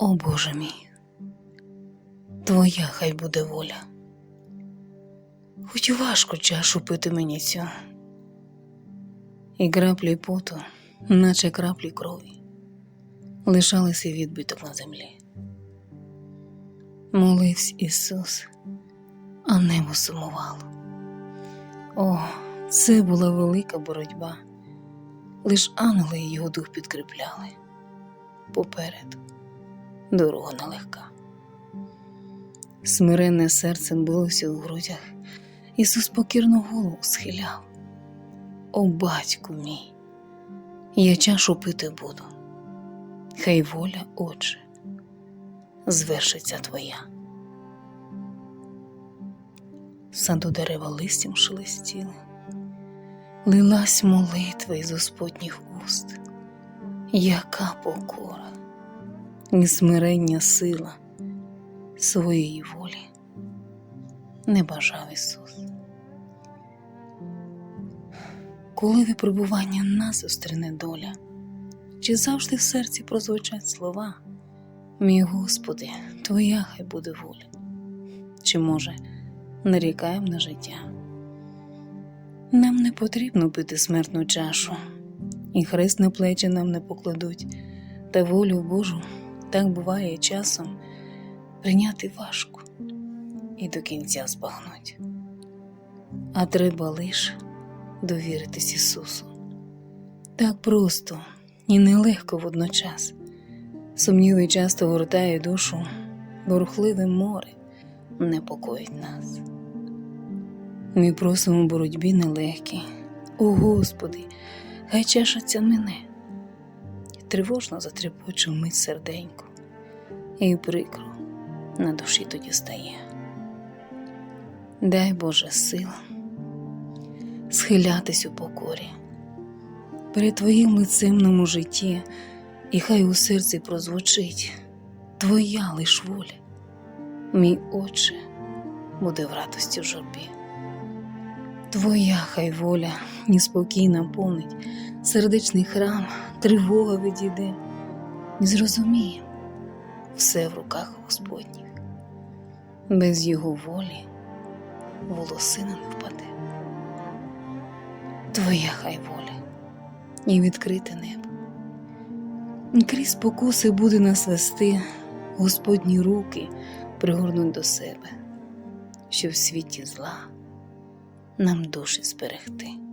О Боже мій, Твоя хай буде воля. Хоч важко чашу пити мені цю, і краплі поту, наче краплі крові, лишалися відбиток на землі. Молився Ісус, а небо сумувало. О, це була велика боротьба. Лиш ангели його дух підкріпляли. Попереду дорога нелегка. Смиренне серце билося у грудях, Ісус покірно голову схиляв. О, батьку мій, я чашу пити буду, хай воля, Отче, звершиться твоя. Саду дерева листям шелестіли, лилась молитва із Господніх уст, яка покора і смирення сила своєї волі не бажав Ісус. Коли випробування нас зустріне доля, чи завжди в серці прозвучать слова, мій Господи, Твоя хай буде воля, чи може нарікаємо на життя? Нам не потрібно пити смертну чашу, і хрест на плечі нам не покладуть, та волю Божу так буває часом прийняти важко і до кінця збагнуть. А треба лиш довіритись Ісусу. Так просто і нелегко водночас. Сумніви часто гортає душу, бурхливе море непокоїть нас. Ми просимо боротьбі нелегкі. О Господи, хай чаша мене. Тривожно затрепоче мить серденько, і прикро на душі тоді стає. Дай Боже сил схилятись у покорі перед Твоїм лицемному житті, і хай у серці прозвучить Твоя лиш воля, мій Отче буде в радості в журбі. Твоя хай воля неспокійна помить, сердечний храм, тривога відійде, і зрозуміє все в руках Господніх, без його волі волосина не впаде. Твоя хай воля і відкрите небо. Крізь спокуси буде нас вести, Господні руки пригорнуть до себе, що в світі зла нам душі зберегти.